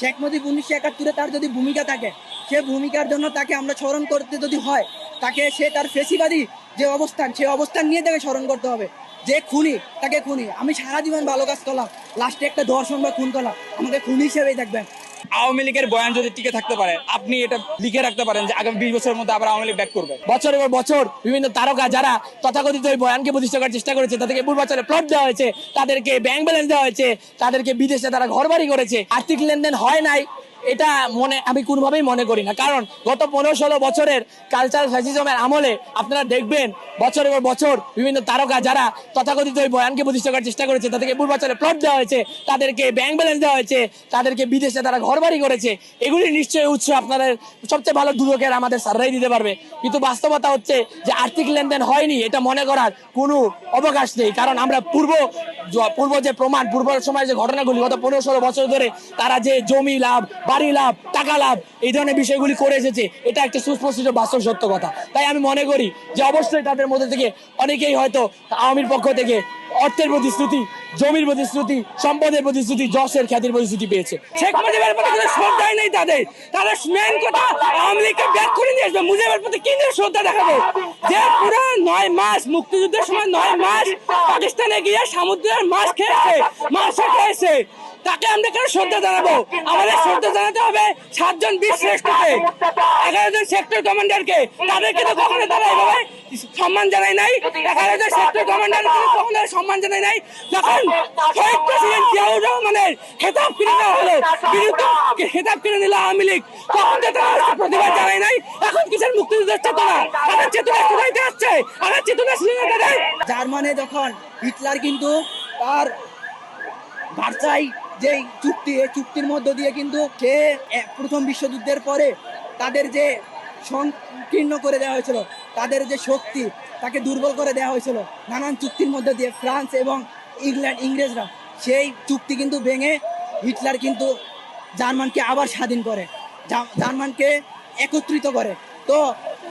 শেখ মুজিব উনিশশো একাত্তরে তার যদি ভূমিকা থাকে, সে ভূমিকার জন্য তাকে আমরা স্মরণ করতে যদি হয়, তাকে সে তার ফেসিবাদী যে অবস্থান, সে অবস্থান নিয়ে তাকে স্মরণ করতে হবে। যে খুনি, তাকে খুনি। আমি সারা জীবন ভালো কাজ করলাম। লাস্টে একটা দর্শন বা খুন করলাম। আমাকে খুনি হিসেবেই দেখবেন আওয়ামী লীগের বয়ান যদি টিকে থাকতে পারে, আপনি এটা লিখে রাখতে পারেন যে আগামী বিশ বছরের মধ্যে আবার আওয়ামী লীগ ব্যাক করবে। বছর এবার বছর বিভিন্ন তারকা যারা তথাকথিত ওই বয়ানকে প্রতিষ্ঠা করার চেষ্টা করেছে, তাদেরকে পূর্বাচলে প্লট দেওয়া হয়েছে, তাদেরকে ব্যাংক ব্যালেন্স দেওয়া হয়েছে, তাদেরকে বিদেশে তারা ঘর বাড়ি করেছে, আর্থিক লেনদেন হয় নাই। এটা মনে, আমি কোনোভাবেই মনে করি না। কারণ গত পনেরো ষোলো বছরের কালচারাল ফ্যাসিজমের আমলে আপনারা দেখবেন, বছরের পর বছর বিভিন্ন তারকা যারা তথাকথিত ওই বয়ানকে প্রতিষ্ঠা করার চেষ্টা করেছে, তাদেরকে পূর্বাচলে প্লট দেওয়া হয়েছে, তাদেরকে ব্যাংক ব্যালেন্স দেওয়া হয়েছে, তাদেরকে বিদেশে তারা ঘর বাড়ি করেছে, এগুলি নিশ্চয়ই উৎস আপনাদের সবচেয়ে ভালো দুদকের আমাদের সাররাই দিতে পারবে। কিন্তু বাস্তবতা হচ্ছে যে আর্থিক লেনদেন হয়নি, এটা মনে করার কোনো অবকাশ নেই। কারণ আমরা পূর্ব পূর্ব যে প্রমাণ, পূর্ব সময় যে ঘটনাগুলি, গত পনেরো ষোলো বছর ধরে তারা যে জমি লাভ বাড়ি লাভ, টাকা লাভ, এই ধরনের বিষয়গুলি করে এসেছে। এটা একটা সুস্পষ্ট বাস্তব সত্য কথা। তাই আমি মনে করি যে অবশ্যই তাদের মধ্যে থেকে অনেকেই হয়তো আওয়ামীর পক্ষ থেকে অর্থের প্রতিশ্রুতি, জমির প্রতিশ্রুতি, সম্পদের প্রতিশ্রুতি, যশের খ্যাতির প্রতিশ্রুতি পেয়েছে। শেখ মুজিবের প্রতি কোনো শ্রদ্ধাই নেই তাদের। তাদের মেন কথা আওয়ামী লীগকে ব্যাক করে নিয়ে আসবে মুজিবের প্রতি কি নিয়ে শ্রদ্ধা দেখাবে? যে পুরো নয় মাস, মুক্তিযুদ্ধের সময় নয় মাস পাকিস্তানে গিয়ে সমুদ্রের মাছ খেয়েছে মাছ খেয়েছে। তাকে আমরা কেন শ্রদ্ধা জানাব? আমাদের শ্রদ্ধা জানাতে হবে সাতজন বীর শ্রেষ্ঠকে। এগারো জন সেক্টর কমান্ডারকে তাদেরকে তো কখনো তারা এভাবে সম্মান জানাই নাই। এগারো জন সেক্টর কমান্ডার কখনো সম্মান নাই। যখন শহীদ প্রেসিডেন্ট জিয়াউর রহমানের খেতাব কিনে নেওয়া হলো, বিরুদ্ধে খেতাব কিনে নিল আওয়ামী লীগ, তখন তো তারা প্রতিবাদ জানাই নাই। এখন কিসের মুক্তিযুদ্ধের চেতনা? তাদের চেতনা কোথায় আসছে? আমার চেতনা ছিল তাদের। জার্মানে যখন হিটলার কিন্তু তার ভার্সাই যে চুক্তি, এই চুক্তির মধ্য দিয়ে কিন্তু সে প্রথম বিশ্বযুদ্ধের পরে তাদের যে সংকীর্ণ করে দেওয়া হয়েছিল, তাদের যে শক্তি, তাকে দুর্বল করে দেওয়া হয়েছিল, নানান চুক্তির মধ্যে দিয়ে ফ্রান্স এবং ইংল্যান্ড, ইংরেজরা সেই চুক্তি কিন্তু ভেঙে হিটলার কিন্তু জার্মানকে আবার স্বাধীন করে জার্মানকে একত্রিত করে। তো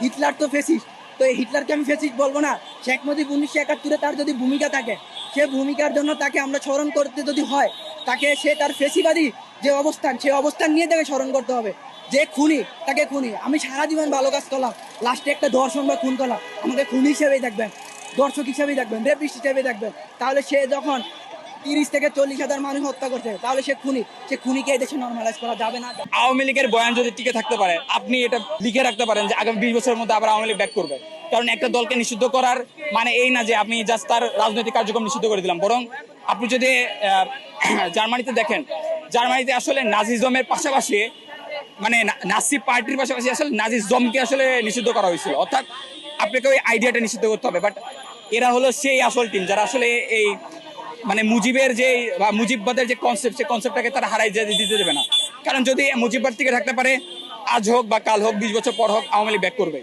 হিটলার তো ফেসিস তো এই হিটলারকে আমি ফেসিস বলব না, শেখ মুজিব উনিশশো একাত্তরে তার যদি ভূমিকা থাকে, সে ভূমিকার জন্য তাকে আমরা স্মরণ করতে যদি হয় তাকে সে তার ফেসিবাদী যে অবস্থান, সে অবস্থান নিয়ে তাকে স্মরণ করতে হবে। যে খুনি, তাকে খুনি। আমি সারা জীবন ভালো কাজ করলাম। লাস্টে একটা দর্শন বা খুন করলাম। আমাকে খুনি হিসেবেই দেখবেন। দর্শক হিসেবেই দেখবেন। রেপিস্ট হিসেবেই দেখবেন। তাহলে সে যখন তিরিশ থেকে চল্লিশ হাজার মানুষ হত্যা করছে, তাহলে সে খুনি। সে খুনিকে দেশে নর্মালাইজ করা যাবে না। আওয়ামী লীগের বয়ান যদি টিকে থাকতে পারে, আপনি এটা লিখে রাখতে পারেন যে আগামী বিশ বছরের মধ্যে আবার আওয়ামী লীগ ব্যাক করবে। কারণ একটা দলকে নিষিদ্ধ করার মানে এই না যে আপনি জাস্ট তার রাজনৈতিক কার্যক্রম নিষিদ্ধ করে দিলাম। বরং আপনি যদি জার্মানিতে দেখেন, জার্মানিতে আসলে নাজিজমের পাশাপাশি মানে নাসি পার্টির পাশাপাশি আসলে নাজিজমকে আসলে নিষিদ্ধ করা হয়েছিল। অর্থাৎ আপনাকে ওই আইডিয়াটা নিষিদ্ধ করতে হবে। বাট এরা হলো সেই আসল টিম যারা আসলে এই মানে মুজিবের যে, বা মুজিববাদের যে কনসেপ্ট সেই কনসেপ্টটাকে তারা হারাই দিতে দেবে না। কারণ যদি মুজিববাদ থেকে থাকতে পারে, আজ হোক বা কাল হোক, বিশ বছর পর হোক, আওয়ামী লীগ ব্যাক করবে।